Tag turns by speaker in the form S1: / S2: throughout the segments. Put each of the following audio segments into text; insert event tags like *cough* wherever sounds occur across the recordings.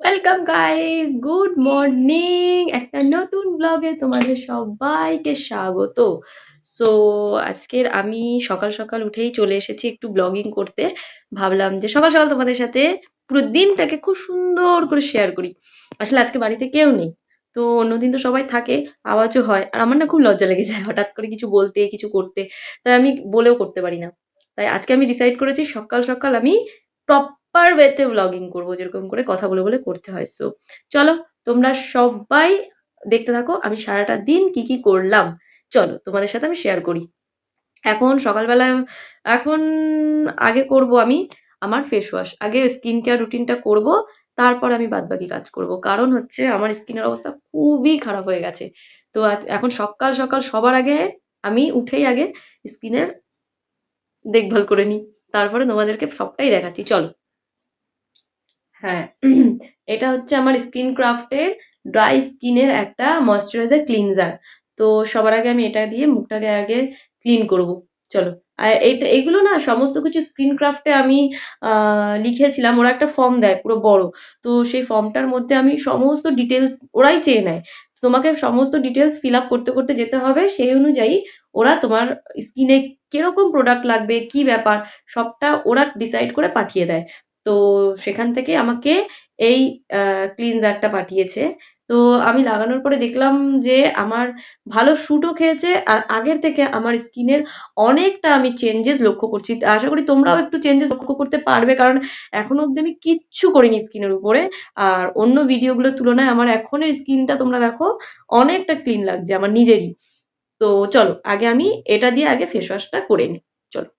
S1: Welcome guys good morning একটা নতুন ব্লগে তোমাদের সবাইকে স্বাগত। সো আজকের আমি সকাল সকাল উঠেই চলে এসেছি একটু ব্লগিং করতে। ভাবলাম যে সকাল সকাল তোমাদের সাথে পুরো দিনটাকে খুব সুন্দর করে শেয়ার করি। আসলে আজকে বাড়িতে কেউ নেই। তো অন্যদিন তো সবাই থাকে, আওয়াজও হয়। আর আমার না খুব লজ্জা লেগে যায় হঠাৎ করে কিছু বলতে, কিছু করতে। তাই আমি বলেও করতে পারি না। তাই আজকে আমি ডিসাইড করেছি সকাল সকাল আমি প্রপার ওয়েতে ব্লগিং করব, যেরকম করে কথা বলে বলে করতে হয়। সো চলো তোমরা সবাই দেখতে থাকো, আমি সারাটা দিন কি কি করলাম। চলো, তোমাদের সাথে আমি শেয়ার করি। এখন সকালবেলা, এখন আগে করব আমি আমার ফেস ওয়াশ আগে স্কিন কেয়ার রুটিনটা করব, তারপর আমি বাদবাকি কাজ করব। কারণ হচ্ছে আমার স্কিনের অবস্থা খুবই খারাপ হয়ে গেছে। তো এখন সকাল সকাল সবার আগে আমি উঠেই আগে স্কিনের দেখভাল করে নিই। তারপরে তোমাদেরকে সবটাই দেখাচ্ছি। চলো। হ্যাঁ *clears throat* এটা হচ্ছে আমার স্কিন ক্রাফটের ড্রাই স্কিনের একটা ময়শ্চারাইজার ক্লিনজার। তো সবার আগে আমি এটা দিয়ে মুখটাকে আগে ক্লিন করব। চলো এইটা এগুলো না সমস্ত কিছু স্ক্রিন ক্রাফটে আমি লিখেছিলাম। ওরা একটা ফর্ম দেয়, পুরো বড়। তো সেই ফর্মটার মধ্যে আমি সমস্ত ডিটেলস ওরাই চেয়ে নেয়। তোমাকে সমস্ত ডিটেলস ফিল আপ করতে করতে যেতে হবে। সেই অনুযায়ী ওরা তোমার স্কিনে কীরকম প্রোডাক্ট লাগবে, কি ব্যাপার, সবটা ওরা ডিসাইড করে পাঠিয়ে দেয়। তো সেখান থেকে আমাকে এই ক্লিনজারটা পাঠিয়েছে। তো আমি লাগানোর পরে দেখলাম যে আমার ভালো স্যুটও খেয়েছে আর আগের থেকে আমার স্কিনের অনেকটা আমি চেঞ্জেস লক্ষ্য করছি। আশা করি তোমরাও একটু চেঞ্জেস লক্ষ্য করতে পারবে কারণ এখনও অব্দি আমি কিচ্ছু করিনি স্কিনের উপরে। আর অন্য ভিডিওগুলোর তুলনায় আমার এখনের স্কিনটা তোমরা দেখো অনেকটা ক্লিন লাগছে আমার নিজেরই। তো চলো, আগে আমি এটা দিয়ে আগে ফেস ওয়াশটা করে নিই। চলো।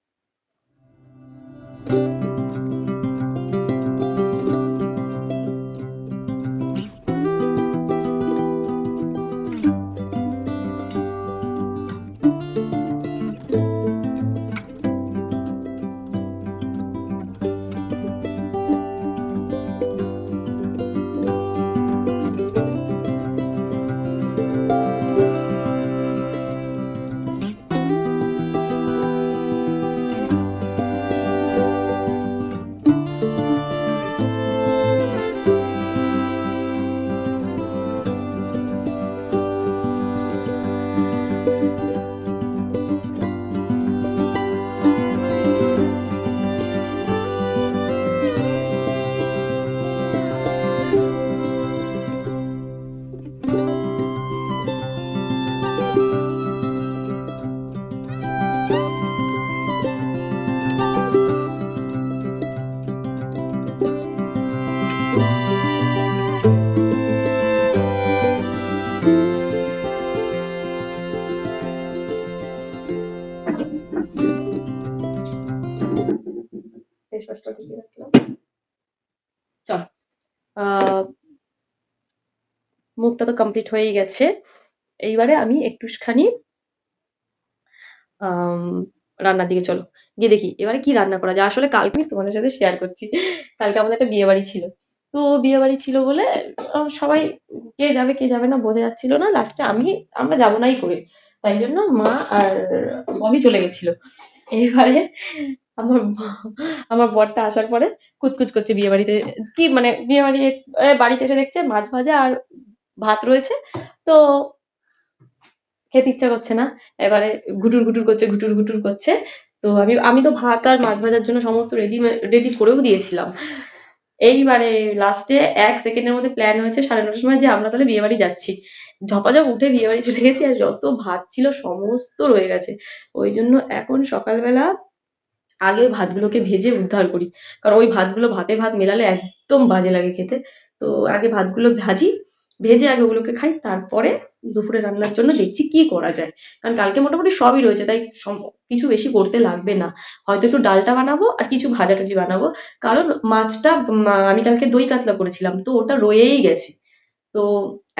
S1: মুখটা তো কমপ্লিট হয়েই গেছে। এইবারে আমি একটুখানি রান্নার দিকে চলো। গিয়ে দেখি, এবারে কি রান্না করা যায়? আসলে কালকে আমি তোমাদের সাথে শেয়ার করছি। কালকে আমাদের একটা বিয়ে বাড়ি ছিল। তো বিয়ে বাড়ি ছিল বলে সবাই কে যাবে কে যাবে না বোঝা যাচ্ছিল না। লাস্টে আমি, আমরা যাব নাই করে। তাই জন্য মা আর ববি চলে গেছিল। এবারে আমার আমার বরটা আসার পরে কুচকুচ করছে বিয়ে বাড়িতে কি মানে বিয়ে বাড়ি বাড়িতে এসে দেখছে মাছ ভাজা আর ভাত রয়েছে, তো খেতে ইচ্ছা করছে না। এবারে ঘুটুর ঘুটুর করছে, ঘুটুর ঘুটুর করছে। তো আমি আমি তো ভাত আর মাছ ভাজার জন্য সমস্ত রেডি রেডি করেও দিয়েছিলাম। এইবারে লাস্টে এক সেকেন্ডের মধ্যে প্ল্যান হয়েছে সাড়ে নটার সময় যে আমরা তাহলে বিয়ে বাড়ি যাচ্ছি। ঝপাঝপ উঠে বিয়ে বাড়ি চলে গেছি আর যত ভাত ছিল সমস্ত রয়ে গেছে। ওই জন্য এখন সকালবেলা আগে ওই ভাতগুলোকে ভেজে উদ্ধার করি। কারণ ওই ভাতগুলো ভাতে ভাত মেলালে একদম বাজে লাগে খেতে। তো আগে ভাতগুলো ভাজি, ভেজে আগে ওগুলোকে খাই, তারপরে দুপুরে রান্নার জন্য দেখছি কি করা যায়। কারণ কালকে মোটামুটি সবই রয়েছে, তাই কিছু বেশি করতে লাগবে না। হয়তো একটু ডালটা বানাবো আর কিছু ভাজা টুজি বানাবো। কারণ মাছটা আমি কালকে দই কাতলা করেছিলাম, তো ওটা রয়েই গেছে। তো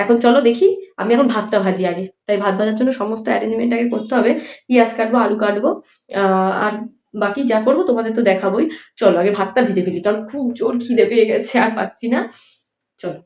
S1: এখন চলো দেখি, আমি এখন ভাতটা ভাজি আগে। তাই ভাত ভাজার জন্য সমস্ত অ্যারেঞ্জমেন্ট আগে করতে হবে। পেঁয়াজ কাটবো, আলু কাটবো আর বাকি যা করব তোমাদের তো দেখাবোই। চলো, আগে ভাতটা ভিজে ফেলি, কারণ খুব জোর খিদে পেয়ে গেছে, আর পাচ্ছি না। চলো।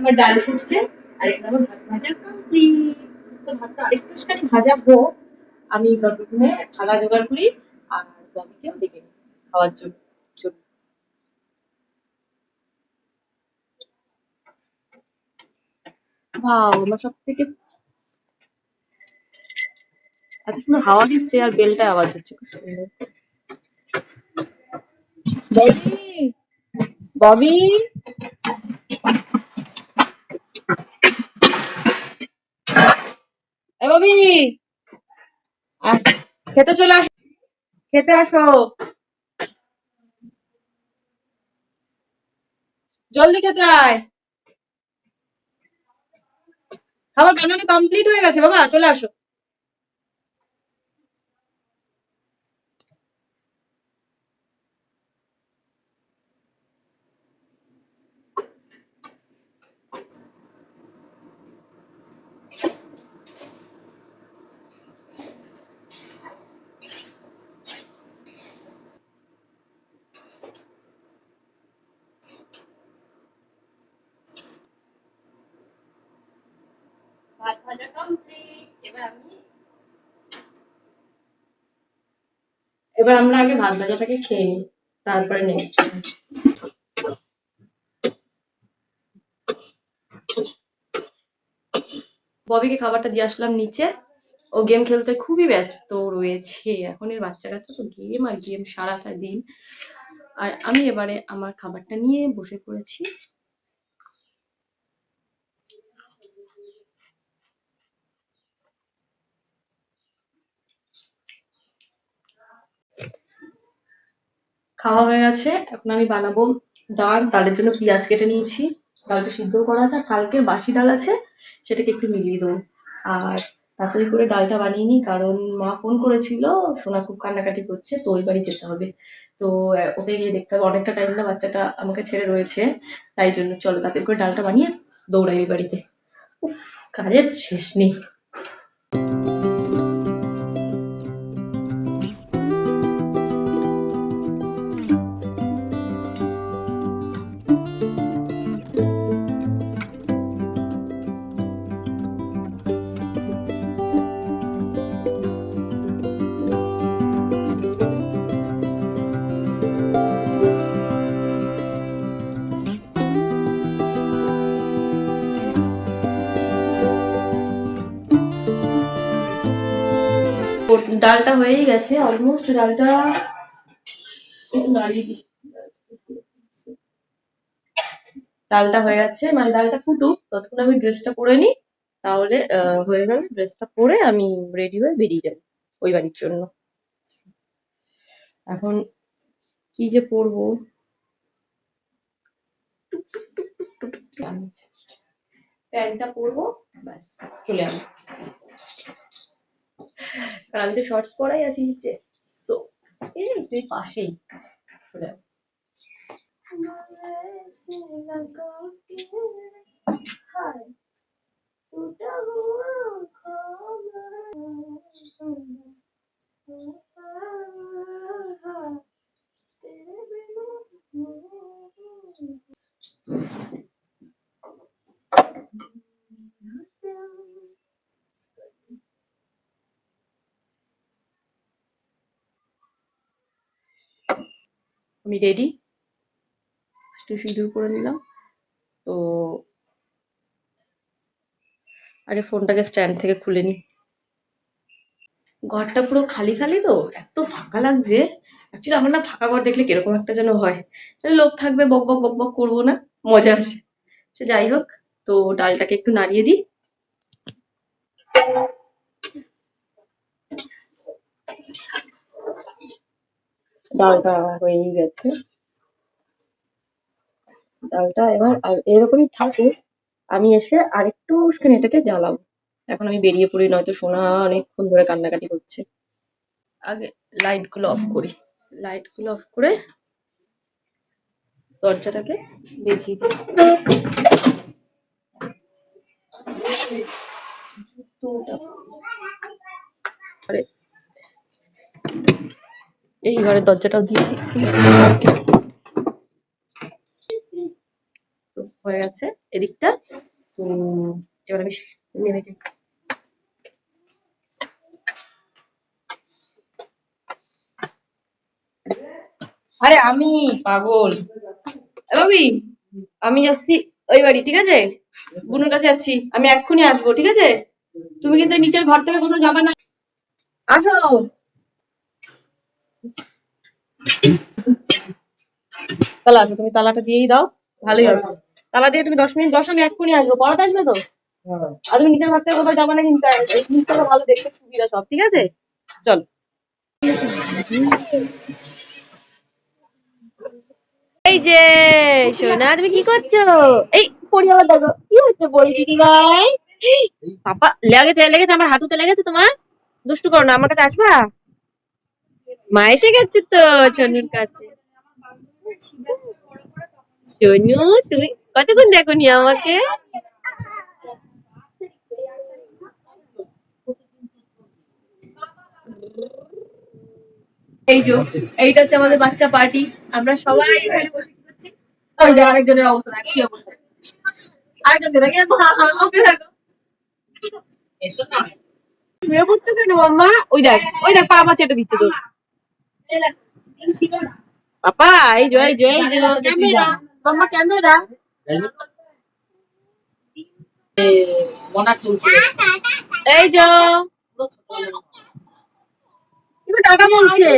S1: আমার ডাল ফুটছে, আর আমার ভাত ভাজা কমপ্লিট তো ভাতটা ভাজা হোক, আমি ততক্ষণে থালা জোগাড় করি, আর ববিকেও ডেকে নিই খাওয়ার জন্য। আমার হাওয়া দিচ্ছে আর বেলটা আওয়াজ হচ্ছে, খুব সুন্দর। ববি ববি। ববি! খেতে চলে আসো, খেতে আসো। জলদি খেতে আয়। খাবার বানানো কমপ্লিট হয়ে গেছে, বাবা, চলে আসো। ভাত ভাজা কমপ্লিট এবার আমি এবার আমরা আগে ভাত ভাজাটাকে খেয়ে নিই, তারপরে নেক্সট ববিকে খাবারটা দিয়ে আসলাম নিচে। ও গেম খেলতে খুবই ব্যস্ত রয়েছে। এখন এর বাচ্চা কাচ্চা তো গেম আর গেম সারাটা দিন। আর আমি এবারে আমার খাবারটা নিয়ে বসে পড়েছি। খাওয়া হয়ে গেছে। এখন আমি বানাবো ডাল। ডালের জন্য পেঁয়াজ কেটে নিয়েছি। ডালটা সিদ্ধ করা আছে। আর কালকের বাসি ডাল আছে, সেটাকে একটু মিলিয়ে দেবো। আর তাড়াতাড়ি করে ডালটা বানিয়ে নিই, কারণ মা ফোন করেছিল, সোনা খুব কান্নাকাটি করছে, তো ওই বাড়ি যেতে হবে। তো ওকে গিয়ে দেখতে হবে। অনেকটা টাইম না, বাচ্চাটা আমাকে ছেড়ে রয়েছে। তাই জন্য চলো তাড়াতাড়ি করে ডালটা বানিয়ে দৌড়াই ওই বাড়িতে। উফ, কাজের শেষ নেই। ডালটা হয়েই গেছে অলমোস্ট ডালটা ডালটা হয়ে গেছে মানে ডালটা ফুটুক, ততক্ষণ আমি ড্রেসটা পরে নিই, তাহলে হয়ে গেল ড্রেসটা পরে আমি রেডি হয়ে বেরিয়ে যাব ওই বাড়ির জন্য। এখন কি যে পরবো? প্যান্টটা পরবো, ব্যাস, চলে যাব কারণ আমি তো শর্টস পরাই আছি নিচে সো এই তুই পাশেই চলে যাব হায় আমি রেডি একটু সিঁদুর করে নিলাম। তো আগে ফোনটাকে স্ট্যান্ড থেকে খুলে নি। ঘরটা পুরো খালি খালি তো, এত ফাঁকা লাগছে। অ্যাকচুয়ালি আমার না ফাঁকা ঘর দেখলে কীরকম একটা যেন হয়। লোক থাকবে, বক বক বক বক করব না, মজা আসে। সে যাই হোক, তো ডালটাকে একটু নাড়িয়ে দিই। ডালটা হয়েই গেছে। ডালটা এবার এরকমই থাকুক, আমি এসে আরেকটুখানি এটাকে জ্বালাবো। এখন আমি বেরিয়ে পড়ি, নয়তো সোনা অনেকক্ষণ ধরে কান্নাকাটি করছে। আগে লাইটগুলো অফ করি। লাইটগুলো অফ করে দরজাটাকে বেজিয়ে দিই। জুতোটা এই ঘরের দরজাটাও দিয়ে হয়ে গেছে এদিকটা। এবার আমি নেমে যাই। আরে আমি পাগল। ভাবি, আমি যাচ্ছি ওই বাড়ি, ঠিক আছে? বুনুর কাছে যাচ্ছি, আমি এক্ষুনি আসব, ঠিক আছে? তুমি কিন্তু নিচের ঘর থেকে কোথাও যাবে না। আসো। তালা তুমি তালাটা দিয়েই দাও ভালোই হবে। তালা দিয়ে তুমি দশ মিনিট বসো আমি এক্ষুনি আসব পড়াতে আসবে তো? আর তুমি ঘর কোথাও যাবে না কিন্তু জিনিসটা ভালো দেখতে সুবিধা সব ঠিক আছে? চল। এই যে সোনা তুমি কি করছ? এই পড়ি আবার দেখো কি হচ্ছে পড়ি দিদি ভাই? পাপা লেগেছে লেগেছে আমার হাঁটুতে লেগেছে তোমার? দুষ্টু করো না আমার কাছে আসবা? মা এসে গেছে তো সোনুর কাছে। সোনু তুমি কতক্ষণ দেখো নি আমাকে? এই যে এইটা হচ্ছে আমাদের বাচ্চা পার্টি। আমরা সবাই এখানে বসে করছি? আরেকজনের অবস্থা কি অবস্থা। আরেকজনকে দেখে ওকে দেখো শুয়ে পড়ছো কেন মাম্মা? ওই দেখ ওই দেখ পা পা চেটে দিচ্ছে তোর। পাপা এই যে এই যে এই ক্যামেরা মাম্মা ক্যামেরা এই যে টাটা বলছে